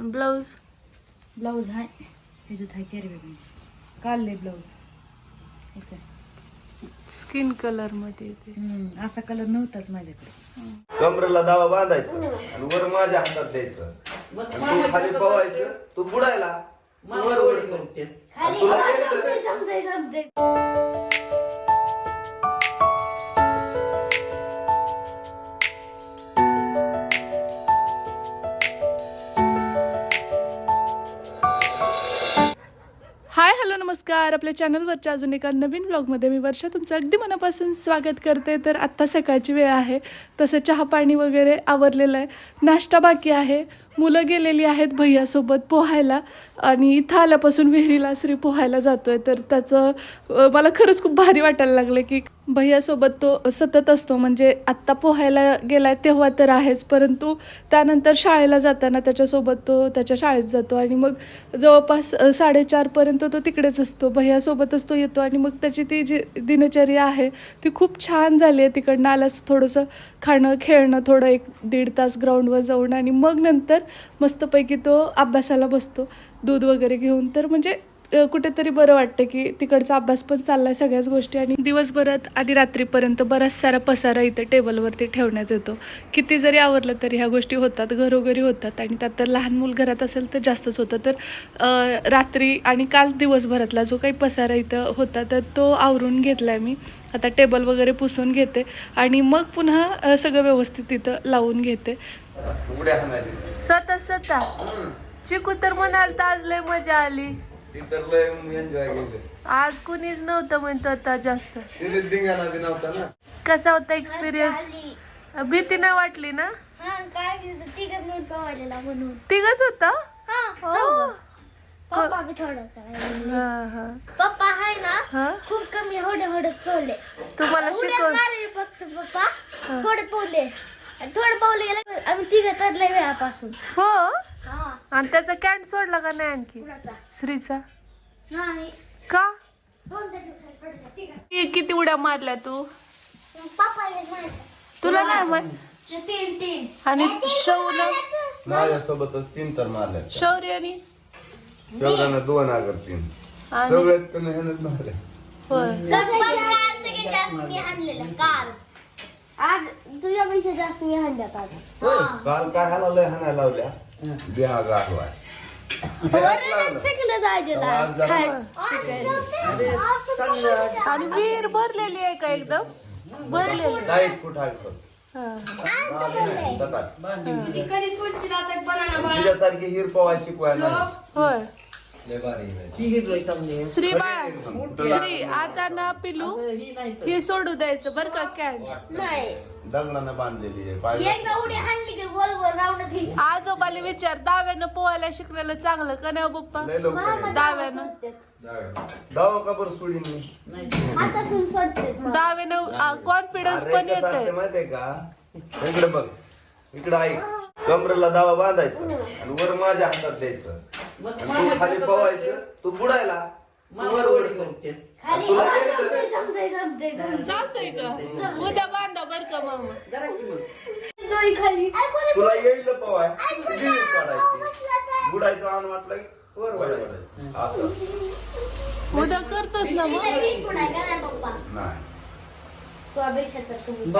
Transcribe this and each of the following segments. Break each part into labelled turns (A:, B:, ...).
A: Blouse
B: blouse आहे ह्याच्यात आहे कॅरी बॅग काढले ब्लाऊज ओके
A: स्किन कलरमध्ये येते
B: हम्म, असा कलर नव्हताच माझ्याकडे
C: कमरेला दावा बांधायचा आणि वर माझ्या हातात द्यायचं. आणि तू खाली पवायचं तू बुडायला. तू वर उडतो. आणि तुला यायचं.
A: हाय हॅलो नमस्कार. आपल्या चॅनलवरच्या अजून एका नवीन ब्लॉगमध्ये मी वर्षा. तुमचं अगदी मनापासून स्वागत करते. तर आत्ता सकाळची वेळ आहे. तसं चहा पाणी वगैरे आवरलेलं आहे. नाश्ता बाकी आहे. मुलं गेलेली आहेत भैयासोबत पोहायला आणि इथं आल्यापासून विहिरीला श्री पोहायला जातोय. तर त्याचं मला खरंच खूप भारी वाटायला लागलं की भैयासोबत तो सतत असतो. म्हणजे आत्ता पोहायला गेलाय तेव्हा तर आहेच परंतु त्यानंतर शाळेला जाताना त्याच्यासोबत तो त्याच्या शाळेत जातो आणि मग जवळपास साडेचारपर्यंत तो तिकडेच असतो. भैयासोबतच तो येतो आणि मग त्याची ती जी दिनचर्या आहे ती खूप छान झाली आहे. तिकडनं आल्यास थोडंसं खाणं खेळणं थोडं एक दीड तास ग्राउंडवर जाऊन आणि मग नंतर मस्तपैकी तो अभ्यासाला बसतो. दूध वगैरे घेऊन. तर म्हणजे कुठेतरी बरं वाटतं की तिकडचा अभ्यास पण चाललाय सगळ्याच गोष्टी आणि दिवसभरात आणि रात्रीपर्यंत बराच सारा पसारा इथं टेबलवरती ठेवण्यात येतो. किती जरी आवरलं तरी ह्या गोष्टी होतात घरोघरी होतात आणि त्यात तर लहान मूल घरात असेल तर जास्तच होतं. तर रात्री आणि काल दिवसभरातला जो काही पसारा इथं होता तर तो आवरून घेतला आहे मी. आता टेबल वगैरे पुसून घेते आणि मग पुन्हा सगळं व्यवस्थित तिथं लावून घेते. स्वतः स्वतः. चिकू तर म्हणाल तर आज लय मजा आली.
C: ती तर लय एन्जॉय केलं.
A: आज कुणीच नव्हतं म्हणत आता जास्त.
C: तिने धिंगाणा बी नव्हता ना.
A: कसा होता एक्सपिरियन्स भीती नाही वाटली ना?
D: हा काय तिघच मिनिट पवायला म्हणून.
A: तिघच होता?
D: हा
A: हो.
D: चौघं. पप्पा बी थोडं करायला.
A: हा, हा.
D: पप्पा आहे ना
A: हा?
D: खूप कमी होडे होडे पवले.
A: तुम्हाला
D: उड्या
A: शिकव
D: मारले फक्त पप्पा. थोडे पवले. आणि थोडे पवले गेले आम्ही तिघं तरले वेळापासून.
A: हा? आणि त्याचा कॅन्ट सोडला का नाही आणखी?
D: कुणाचा?
A: श्रीचा?
D: नाही.
A: का?
D: दोन त्या दिवसात पडलं? तिघं.
A: कि- किती उड्या मारल्या तू? तुला नाही माहीत
D: तीन तीन.
A: आणि शौर्य?
C: माझ्यासोबतच तीन तर मारल्या.
A: शौर्य आणि?
C: शेवटानं दोन आगर तीन.
A: आणि?
C: सगळ्यात कमी ह्यानंच मारल्या
A: होय.
D: सगळ्यात जास्त मी हाणलेलं काल. आज तुझ्यापेक्षा जास्त मी हाणल्यात आज.
C: काल काय ह्याला लय हाणायला लावल्या? बिहा जरा-
A: आणि विहीर भरलेली आहे का एकदम? भरलेली.
C: लाइट कुठं आहे हिर पवाय शिकवायला.
A: होय. श्री बाळ श्री आता ना पिलू हे सोडू द्यायचं बर का
D: नाही.
C: दगडानं बांधलेली आहे
A: आजोबाला विचार दाव्यानं पोहायला शिकलेलं चांगलं का नाही हो पप्पा?
C: आहे.
A: दाव्यानं.
C: दावा का बरं सोडीन? मी
D: हातातून सोडते
A: दाव्यानं कॉन्फिडन्स पण येत
C: माहितीये का? इकडे बघ इकडे ऐक. कमरेला दावा बांधायचा आणि वर माझ्या हातात द्यायचं. आणि तू खाली पवायचं तू बुडायला. तू वर उडतो. आणि तुला
A: चालतंय का? उद्या बांधा बर का मामा
D: दोरी खाली.
C: तुला येईल पवाय? गिळीत पडायची बुडायचं आण वाटलं की वर असं
A: उद्या करतोस ना मग.
D: पप्पा?
C: नाही.
D: तू अपेक्षा तर कमी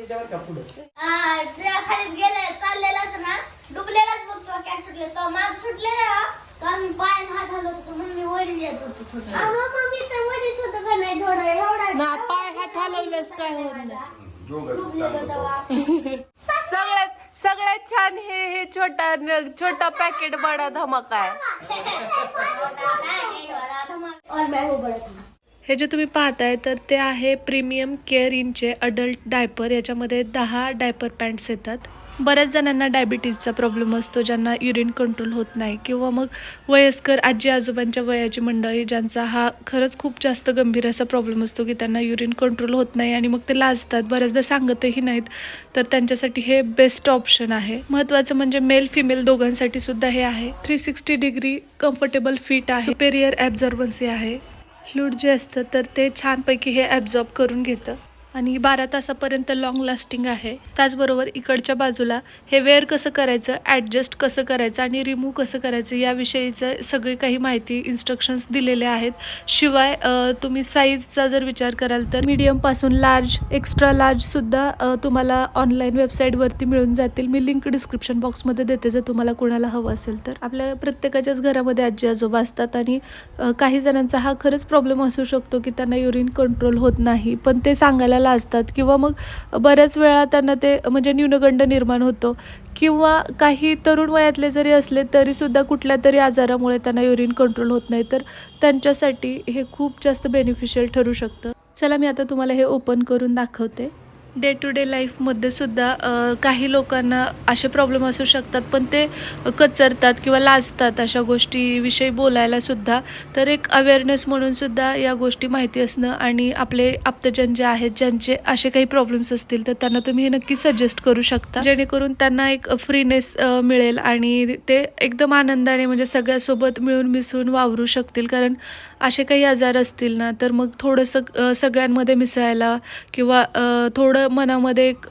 D: आ, त्या खालीच गेले चाललेलाच ना डुबलेलाच बघतो कॅट सुटले तो माग सुटले ना तर आम्ही पाय हात हलवत होतो म्हणून मी वर येत होतो थोडं मी तर वरच होतो का नाही थोडं एवढा
A: ना पाय हात हलवल्यास काय होत नाही
C: जोगत
D: डुबलेलो तेव्हा
A: सगळ्यात सगळ्यात छान हे हे छोटा छोटा पॅकेट बडा धमाका आहे.
D: हे
A: जे तुम्ही पाहताय तर ते आहे प्रीमियम केअर इनचे अडल्ट डायपर याच्यामध्ये दहा डायपर पॅन्ट्स येतात. बऱ्याच जणांना डायबिटीजचा प्रॉब्लेम असतो ज्यांना युरिन कंट्रोल होत नाही किंवा मग वयस्कर आजी आजोबांच्या वयाची मंडळी ज्यांचा हा खरंच खूप जास्त गंभीर असा प्रॉब्लेम असतो की त्यांना युरिन कंट्रोल होत नाही आणि मग ते लाजतात. बऱ्याचदा सांगतही नाहीत. तर त्यांच्यासाठी हे बेस्ट ऑप्शन आहे. महत्त्वाचं म्हणजे मेल फिमेल दोघांसाठी सुद्धा हे आहे. Three sixty degree comfortable fit आहे. सुपेरियर ॲब्झॉर्बन्सी आहे. फ्लूड जे असतं तर ते छानपैकी हे ॲब्झॉर्ब करून घेतं. आणि बारा तासापर्यंत लॉंग लास्टिंग आहे. त्याचबरोबर इकडच्या बाजूला हे वेअर कसं करायचं ॲडजस्ट कसं करायचं आणि रिमूव्ह कसं करायचं याविषयीचं सगळी काही माहिती इन्स्ट्रक्शन्स दिलेले आहेत. शिवाय तुम्ही साईजचा जर विचार कराल तर मीडियमपासून लार्ज एक्स्ट्रा लार्जसुद्धा तुम्हाला ऑनलाईन वेबसाईटवरती मिळून जातील. मी लिंक डिस्क्रिप्शन बॉक्समध्ये देते जर तुम्हाला कोणाला हवं असेल तर. आपल्या प्रत्येकाच्याच घरामध्ये आजी आजोबा असतात आणि काही जणांचा हा खरंच प्रॉब्लेम असू शकतो की त्यांना युरिन कंट्रोल होत नाही. पण ते सांगायला लाजतात किंवा मग बऱ्याच वेळा त्यांना ते म्हणजे न्यूनगंड निर्माण होतो. किंवा काही तरुण वयातले जरी असले तरीसुद्धा कुठल्या तरी आजारामुळे त्यांना युरिन कंट्रोल होत नाही. तर त्यांच्यासाठी हे खूप जास्त बेनिफिशियल ठरू शकतं. चला मी आता तुम्हाला हे ओपन करून दाखवते. डे टू डे लाईफमध्ये सुद्धा काही लोकांना असे प्रॉब्लेम असू शकतात पण ते कचरतात किंवा लाजतात अशा गोष्टीविषयी बोलायला सुद्धा. तर एक अवेअरनेस म्हणून सुद्धा या गोष्टी माहिती असणं आणि आपले आप्तजन जे आहेत ज्यांचे असे काही प्रॉब्लेम्स असतील तर त्यांना तुम्ही हे नक्की सजेस्ट करू शकता. जेणेकरून त्यांना एक फ्रीनेस मिळेल आणि ते एकदम आनंदाने म्हणजे सगळ्यासोबत मिळून मिसळून वावरू शकतील. कारण असे काही आजार असतील ना तर मग थोडंसं सगळ्यांमध्ये मिसळायला किंवा थोडं थोडं मनामध्ये एक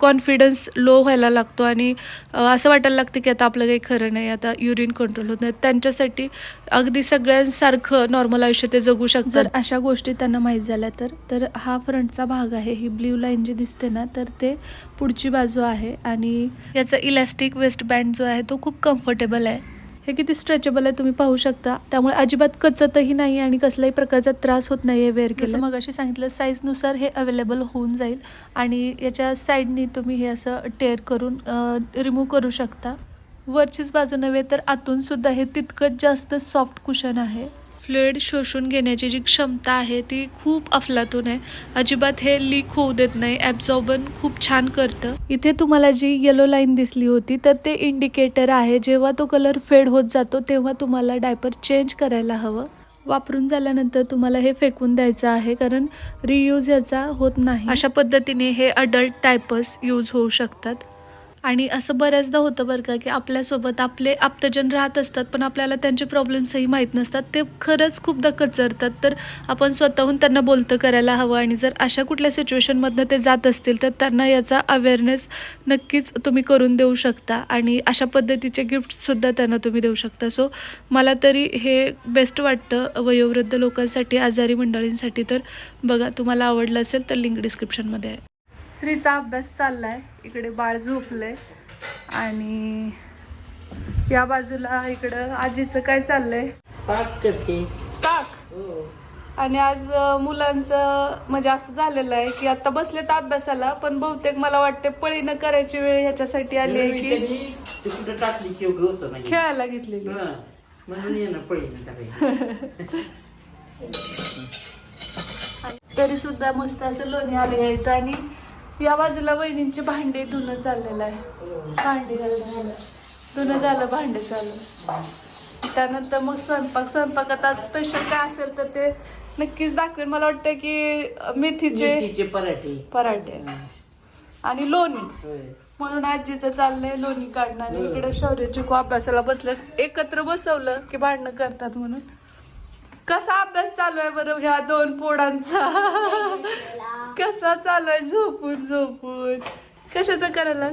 A: कॉन्फिडन्स लो व्हायला लागतो आणि असं वाटायला लागतं की आता आपलं काही खरं नाही आता युरिन कंट्रोल होत नाही. त्यांच्यासाठी अगदी सगळ्यांसारखं नॉर्मल आयुष्य ते जगू शकतात. जर अशा गोष्टी त्यांना माहीत झाल्या तर तर हा फ्रंटचा भाग आहे ही ब्ल्यू लाईन जी दिसते ना तर ते पुढची बाजू आहे आणि याचा इलॅस्टिक वेस्ट बँड जो आहे तो खूप कम्फर्टेबल आहे. हे किती स्ट्रेचेबल आहे तुम्ही पाहू शकता. त्यामुळे अजिबात कचतही नाही आणि कसल्याही प्रकारचा त्रास होत नाही आहे वेअर केलं मग अशी सांगितलं साईजनुसार हे अवेलेबल होऊन जाईल आणि याच्या साईडनी तुम्ही हे असं टेअर करून रिमूव्ह करू शकता. वरचीच बाजू नव्हे तर आतूनसुद्धा हे तितकंच जास्त सॉफ्ट कुशन आहे. फ्लुईड शोषून घेण्याची जी क्षमता आहे ती खूप अफलातून आहे. अजिबात हे लीक होऊ देत नाही ॲब्झॉर्बन खूप छान करतं. इथे तुम्हाला जी येलो लाईन दिसली होती तर ते इंडिकेटर आहे. जेव्हा तो कलर फेड होत जातो तेव्हा तुम्हाला डायपर चेंज करायला हवं. वापरून झाल्यानंतर तुम्हाला हे फेकून द्यायचं आहे कारण रियूज याचा होत नाही. अशा पद्धतीने हे अडल्ट टायपर्स यूज होऊ शकतात. आणि असं बऱ्याचदा होतं बरं का की आपल्यासोबत आपले आप्तजन राहत असतात पण आपल्याला त्यांचे प्रॉब्लेम्सही माहीत नसतात. ते खरंच खूपदा कचरतात. तर आपण स्वतःहून त्यांना बोलतं करायला हवं आणि जर अशा कुठल्या सिच्युएशनमधनं ते जात असतील तर त्यांना याचा अवेअरनेस नक्कीच तुम्ही करून देऊ शकता. आणि अशा पद्धतीचे गिफ्टसुद्धा त्यांना तुम्ही देऊ शकता. सो मला तरी हे बेस्ट वाटतं वयोवृद्ध लोकांसाठी आजारी मंडळींसाठी. तर बघा तुम्हाला आवडलं असेल तर लिंक डिस्क्रिप्शनमध्ये आहे. श्रीचा अभ्यास चाललाय. इकडे बाळ झोपलंय. आणि या बाजूला इकडं आजीचं काय चाललंय?
E: करते.
A: ताक आणि आज मुलांचं म्हणजे असं झालेलं आहे की आता बसले तर अभ्यासाला पण बहुतेक मला वाटते पळीनं करायची वेळ ह्याच्यासाठी आली आहे की
E: टाकली
A: खेळायला घेतलेली.
E: हा.
A: तरी सुद्धा मस्त असं लोणी आले आहेत आणि या बाजूला वहिनींची भांडी धुणं चाललेलं आहे. भांडी घालणं धुणं झालं भांडे चालू त्यानंतर मग स्वयंपाक स्वयंपाकात आज स्पेशल काय असेल तर ते नक्कीच दाखवेन. मला वाटतं की मेथीचे
E: पराठे.
A: पराठे. आणि लोणी. म्हणून आजीचं चाललंय लोणी काढणं आणि इकडे शौर्याची खूप अभ्यासाला बसल्यास एकत्र बसवलं की भांडणं करतात म्हणून. कसा अभ्यास चालू आहे बरं ह्या दोन पोडांचा कसा चालू आहे? झोपून झोपून. कशाचा करायला?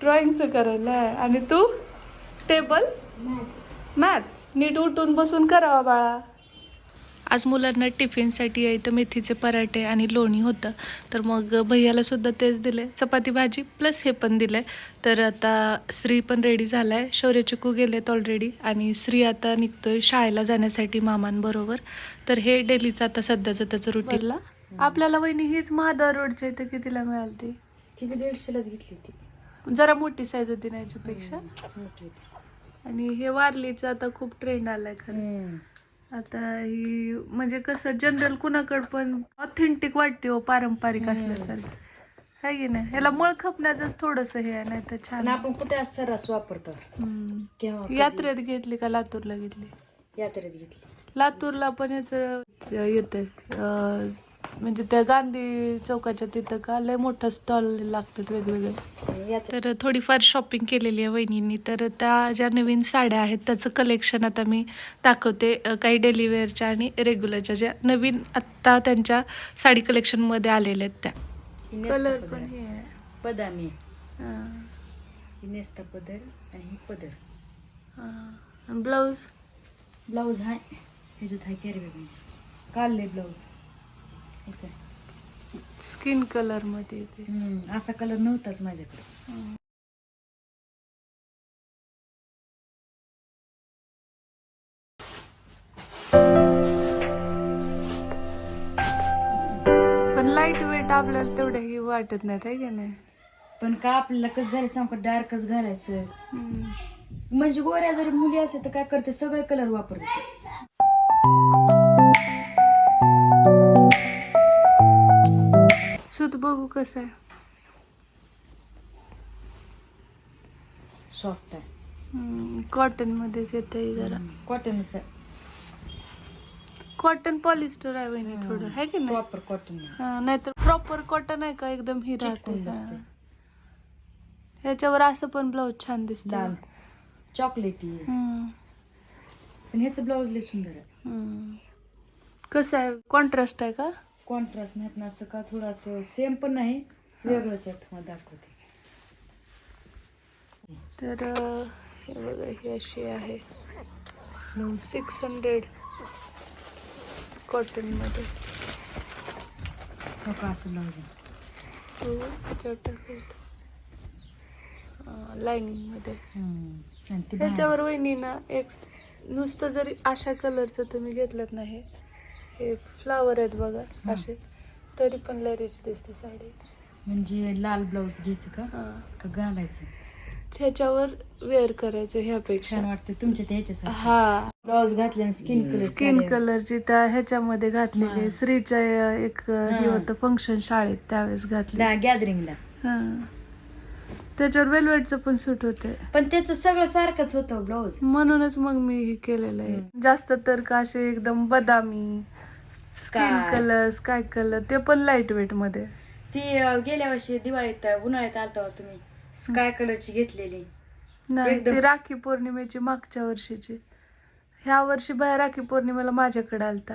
D: ड्रॉइंगचा करायला.
A: आणि तू? टेबल मॅथ्स नीट उठून बसून करावा बाळा. आज मुलांना टिफिनसाठी इथं मेथीचे पराठे आणि लोणी होतं. तर मग भैयाला सुद्धा तेच दिले चपाती भाजी प्लस हे पण दिलं तर आता श्री पण रेडी झाला आहे शौर्य चिकू गेलेत ऑलरेडी आणि श्री आता निघतोय शाळेला जाण्यासाठी मामांबरोबर. तर हे डेलीचं आता सध्याचं त्याचं रुटीनला आपल्याला वहिनी हीच महाद्वार रोडच्या इथे कितीला मिळाली ती?
B: ती बी दीडशेलाच घेतली ती
A: जरा मोठी साईज होती ना याच्यापेक्षा? आणि हे वारलीचं आता खूप ट्रेंड आलाय खरं. आता ही म्हणजे कसं जनरल कुणाकडं पण ऑथेंटिक वाटते हो पारंपरिक असल्यासारखं. है की नाही? ह्याला मळ खपण्याचंच थोडस हे आहे नाही तर छान.
B: आणि आपण कुठे आज सर्रास वापरतो?
A: हम्म.
B: केव्हा कधी?
A: यात्रेत घेतली का लातूरला घेतली?
B: यात्रेत घेतली.
A: लातूरला पण ह्याच येत म्हणजे त्या गांधी चौकाच्या तिथं का लय मोठा स्टॉल लागतात वेगवेगळे. तर थोडीफार शॉपिंग केलेली आहे वहिनींनी. तर त्या ज्या नवीन साड्या आहेत त्याचं कलेक्शन आता मी दाखवते. काही डेली वेअरच्या आणि रेग्युलरच्या ज्या नवीन आत्ता त्यांच्या साडी कलेक्शनमध्ये आलेल्या आहेत त्या. कलर पण. हे आहे.
B: बदामी नेस्टा पदर आणि ही पदर.
A: हां. ब्लाऊज?
B: ब्लाऊज आहे ह्याच्यात आहे कॅरी काढले ब्लाऊज.
A: स्किन कलरमध्ये येते
B: हम्म, असा कलर नव्हताच माझ्याकडे.
A: पण लाइट वेट आपल्याला तेवढंही वाटत नाही आहे की नाही?
B: पण का आपल्याला कसं झालं सांग डार्कच घालायचं. म्हणजे गोऱ्या जरी मुली असेल तर काय करते? सगळे कलर वापरते.
A: सूत बघू कसं आहे.
B: सॉफ्ट आहे.
A: कॉटन मध्येच येते जरा.
B: कॉटनच आहे.
A: कॉटन पॉलिस्टर आहे वहिनी थोडं आहे की नाही?
B: प्रॉपर कॉटन
A: नाहीतर प्रॉपर कॉटन आहे का? एकदम ही राहते
B: बसते.
A: ह्याच्यावर असं पण ब्लाऊज छान दिसत
B: लाल चॉकलेटी पण ह्याचं ब्लाऊज लय सुंदर आहे.
A: कसं आहे? कॉन्ट्रास्ट आहे का?
B: कॉन्ट्रास्ट नाही पण असं का थोडंसं सेम पण नाही वेगळंच आहे. तुम्हाला दाखवते.
A: तर हे बघा ही अशी आहे. सिक्स हंड्रेड कॉटनमध्ये
B: हो का असं ब्लाऊज आहे
A: हो ह्याच्यावर टाकून लाईनिंगमध्ये
B: हम्म. आणि ती बाहेर-
A: ह्याच्यावर वहिनी ना एक नुसतं जरी अशा कलरचं तुम्ही घेतलं नाही हे फ्लावर आहेत बघा असे. तरी पण लय रिच दिसते साडी.
B: म्हणजे लाल ब्लाऊज घ्यायचं का?
A: हा.
B: का घालायचं?
A: ह्याच्यावर वेअर करायचं ह्यापेक्षा
B: छान वाटतं तुमच्या त्या ह्याच्यासाठी
A: हा.
B: ब्लाऊज घातल्याने स्किन कलर
A: स्किन कलरची त्या ह्याच्यामध्ये घातलेली श्रीच्या एक हे होतं फंक्शन शाळेत त्यावेळेस घातली.
B: गॅदरिंगला
A: हा. त्याच्यावर वेलवेटचं पण सूट होते.
B: पण त्याचं सगळं सारखंच होतं ब्लाऊज
A: म्हणूनच मग मी हे केलेलं आहे. जास्त तर का असे एकदम बदामी स्किन. कलर स्काय कलर ते पण लाइट वेटमध्ये.
B: ती अं, गेल्या वर्षी दिवाळीत उन्हाळ्यात आलता होता तुम्ही. स्काय कलरची घेतलेली.
A: नाही
B: एकदम-
A: ती राखी पौर्णिमेची मागच्या वर्षीची. ह्या वर्षी बाया राखी पौर्णिमेला माझ्याकडे आलता.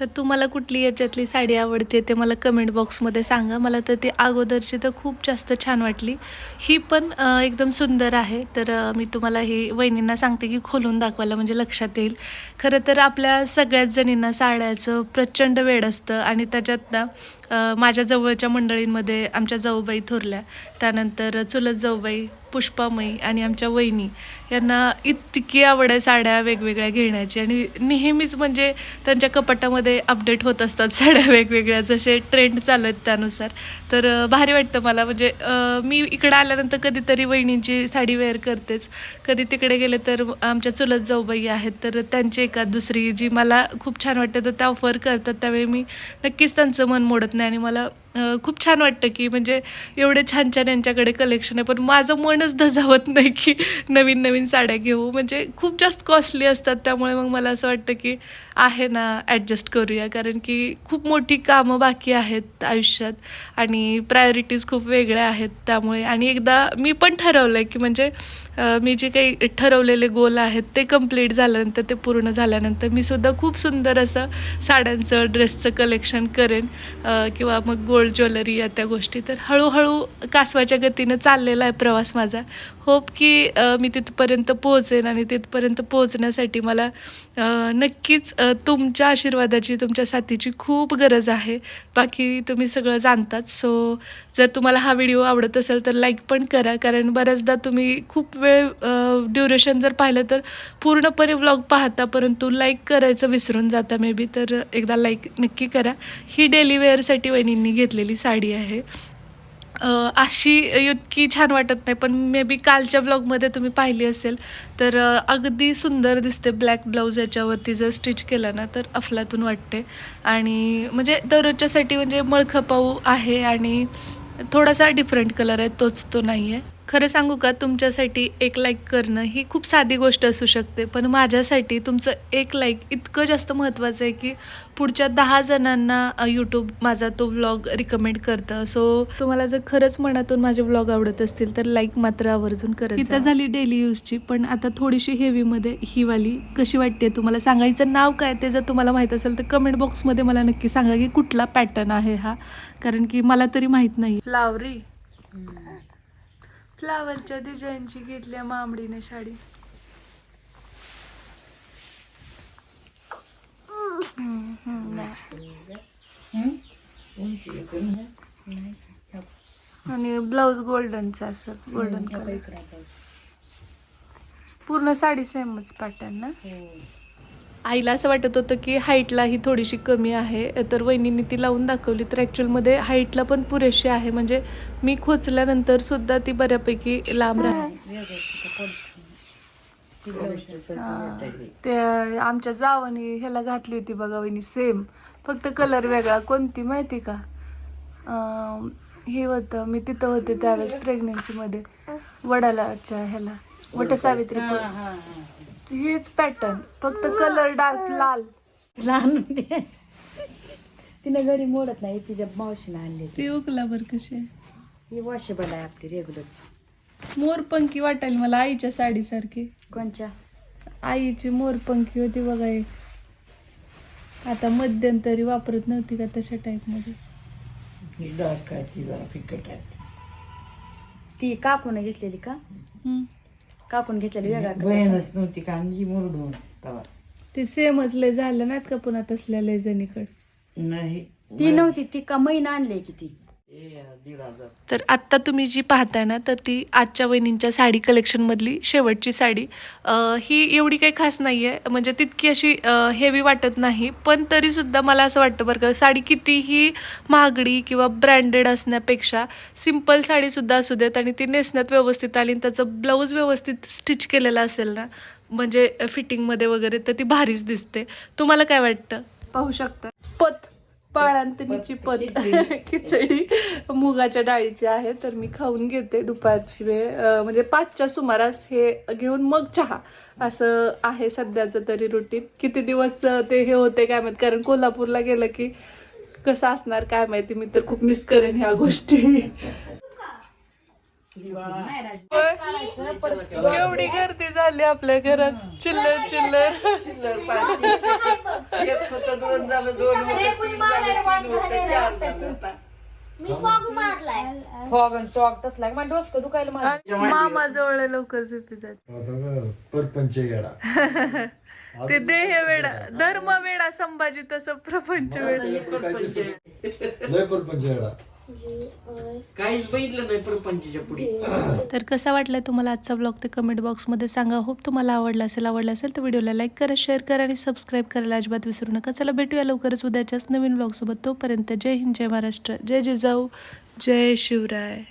A: तर तुम्हाला कुठली याच्यातली साडी आवडते ते मला कमेंट बॉक्समध्ये सांगा. मला तर ती अगोदरची तर खूप जास्त छान वाटली. ही पण एकदम सुंदर आहे. तर मी तुम्हाला ही वहिनींना सांगते की खोलून दाखवायला म्हणजे लक्षात येईल. खरं तर आपल्या सगळ्याच जणींना साड्याचं प्रचंड वेळ असतं आणि त्याच्यात ना माझ्या जवळच्या मंडळींमध्ये आमच्या जाऊबाई थोरल्या त्यानंतर चुलत जाऊबाई पुष्पामयी आणि आमच्या वहिनी यांना इतकी आवड आहे साड्या वेगवेगळ्या घेण्याची आणि नेहमीच म्हणजे त्यांच्या कपाटामध्ये अपडेट होत असतात साड्या वेगवेगळ्या जसे ट्रेंड चालू आहेत त्यानुसार. तर भारी वाटतं मला म्हणजे मी इकडं आल्यानंतर कधीतरी वहिनींची साडी वेअर करतेच. कधी तिकडे गेले तर आमच्या चुलत जाऊबाई आहेत तर त्यांची एका दुसरी जी मला खूप छान वाटतं तर त्या ऑफर करतात. त्यावेळी मी नक्कीच त्यांचं मन मोडत नाही आणि मला खूप छान वाटतं की म्हणजे एवढे छान छान यांच्याकडे कलेक्शन आहे. पण माझं मनच धजावत नाही की नवीन नवीन साड्या घेऊ. म्हणजे खूप जास्त कॉस्टली असतात. त्यामुळे मग मला असं वाटतं की आहे ना ॲडजस्ट करूया. कारण की खूप मोठी कामं बाकी आहेत आयुष्यात आणि प्रायोरिटीज खूप वेगळ्या आहेत त्यामुळे. आणि एकदा मी पण ठरवलं आहे की म्हणजे मी जे काही ठरवलेले गोल आहेत ते कंप्लीट झाल्यानंतर ते पूर्ण झाल्यानंतर मी सुद्धा खूप सुंदर असं साड्यांचं ड्रेसचं कलेक्शन करेन. किंवा मग गोल्ड ज्वेलरी या त्या गोष्टी तर हळूहळू कासवाच्या गतीनं चाललेला आहे प्रवास माझा. होप की मी तिथपर्यंत पोहोचेन आणि तिथपर्यंत पोहोचण्यासाठी मला नक्कीच तुमच्या आशीर्वादाची तुमच्या साथीची खूप गरज आहे. बाकी तुम्ही सगळं जाणतात. सो जर तुम्हाला हा व्हिडिओ आवडत असेल तर लाईक पण करा. कारण बऱ्याचदा तुम्ही खूप वेळ ड्युरेशन जर पाहिलं तर पूर्णपणे व्लॉग पाहता परंतु लाईक करायचं विसरून जाता मे बी तर एकदा लाईक नक्की करा. ही डेली वेअरसाठी वहिनींनी घेतलेली साडी आहे. अशी इतकी छान वाटत नाही पण मे बी कालच्या ब्लॉगमध्ये तुम्ही पाहिली असेल तर अगदी सुंदर दिसते ब्लॅक ब्लाऊज याच्यावरती जर स्टिच केलं ना तर अफलातून वाटते. आणि म्हणजे दररोजच्यासाठी म्हणजे मळखपाऊ आहे आणि थोडासा डिफरंट कलर आहे तोच तो नाही आहे खरं सांगू का तुमच्यासाठी एक लाईक करणं ही खूप साधी गोष्ट असू शकते पण माझ्यासाठी तुमचं एक लाईक इतकं जास्त महत्त्वाचं आहे की पुढच्या दहा जणांना यूट्यूब माझा तो व्लॉग रिकमेंड करतं. सो तुम्हाला जर खरंच मनातून माझे व्लॉग आवडत असतील तर लाईक मात्र आवर्जून करत इथं झाली डेली यूजची पण आता थोडीशी हेवीमध्ये ही वाली कशी वाटते तुम्हाला? सांगायचं नाव काय ते जर तुम्हाला माहीत असेल तर कमेंट बॉक्समध्ये मला नक्की सांगा की कुठला पॅटर्न आहे हा. कारण की मला तरी माहीत नाही. फ्लावरी फ्लावरच्या डिझाईनची घेतल्या मामडीने साडी. आणि ब्लाऊज गोल्डनचा असं गोल्डन कलर. पूर्ण साडी सेमच पॅटर्न ना? आईला असं वाटत होतं की हाईटला ही थोडीशी कमी आहे तर वहिनीने ती लावून दाखवली. तर ॲक्च्युअलमध्ये हाईटला पण पुरेशी आहे. म्हणजे मी खोचल्यानंतर सुद्धा ती बऱ्यापैकी लांब राहते
B: ते
A: आमच्या जावानी ह्याला घातली होती बघा वहिनी सेम फक्त कलर वेगळा. कोणती माहिती का? हे होतं. मी तिथं होते त्यावेळेस प्रेग्नेन्सीमध्ये वडालाच्या ह्याला. वट सावित्री
B: हा, हा, हा.
A: हेच पॅटर्न फक्त कलर डार्क लाल.
B: लहान होते. तिने घरी मोडत नाही तिच्या मावशीने आणली
A: ती उकला बर कशी
B: ही वॉशेबल आहे आपली रेग्युलरची
A: मोरपंखी वाटेल मला आईच्या साडीसारखी.
B: कोणच्या?
A: आईची मोरपंखी होती बघा एक. आता मध्यंतरी वापरत नव्हती का तशा टाईपमध्ये.
E: ही डार्क आहे ती जरा फिकट आहे.
B: ती काकून घेतलेली का?
A: हम्म.
B: काकून घेतलेली वेगळा.
E: बहीणच नव्हती का? आणि मुरडून तवा
A: ते सेमच लय झालं नाहीत का पुन्हा तसल्या लय जणीकडे?
E: नाही.
B: ती नव्हती ती का महिना आणली की ती?
E: ए, दीड हजार
A: तर आत्ता तुम्ही जी पाहताय ना तर ती आजच्या वहिनींच्या साडी कलेक्शनमधली शेवटची साडी. ही एवढी काही खास नाही आहे म्हणजे तितकी अशी हेवी वाटत नाही. पण तरीसुद्धा मला असं वाटतं बरं का साडी कितीही महागडी किंवा ब्रँडेड असण्यापेक्षा सिंपल साडीसुद्धा असू देत आणि ती नेसण्यात व्यवस्थित आली आणि त्याचं ब्लाऊज व्यवस्थित स्टिच केलेलं असेल ना म्हणजे फिटिंगमध्ये वगैरे तर ती भारीच दिसते. तुम्हाला काय वाटतं? पाहू शकता. पत बाळांतणीची पत खिचडी. मुगाच्या डाळीची आहे तर मी खाऊन घेते दुपारची वेळ. म्हणजे पाचच्या सुमारास हे घेऊन मग चहा. असं आहे सध्याचं तरी रुटीन किती दिवस ते हे होते काय माहीत? कारण कोल्हापूरला गेलं की कसं असणार काय माहिती? मी तर खूप मिस करेन ह्या गोष्टी. केवढी गर्दी झाली आपल्या घरात. चिल्लर चिल्लर.
E: चिल्लर दोन झालं दोन
D: फॉग
B: आणि टॉग तसला मला डोसकं दुखायला माझं?
A: मामा जवळ लवकर झोपी जात
F: परपंच येडा
A: ते देह वेडा. धर्म वेडा संभाजी तसं प्रपंच वेडा.
F: लय परपंच येडा
E: काहीच बघितलं नाही प्रपंचच्या पुढे.
A: तर कसा वाटला तुम्हाला आजचा ब्लॉग ते कमेंट बॉक्समध्ये सांगा. होप तुम्हाला आवडला असेल आवडला असेल तर व्हिडिओला लाईक करा शेअर करा आणि सबस्क्राईब करायला अजिबात विसरू नका. चला भेटूया लवकरच उद्याच्याच नवीन ब्लॉगसोबत तोपर्यंत जय हिंद जय महाराष्ट्र जय जिजाऊ जय शिवराय.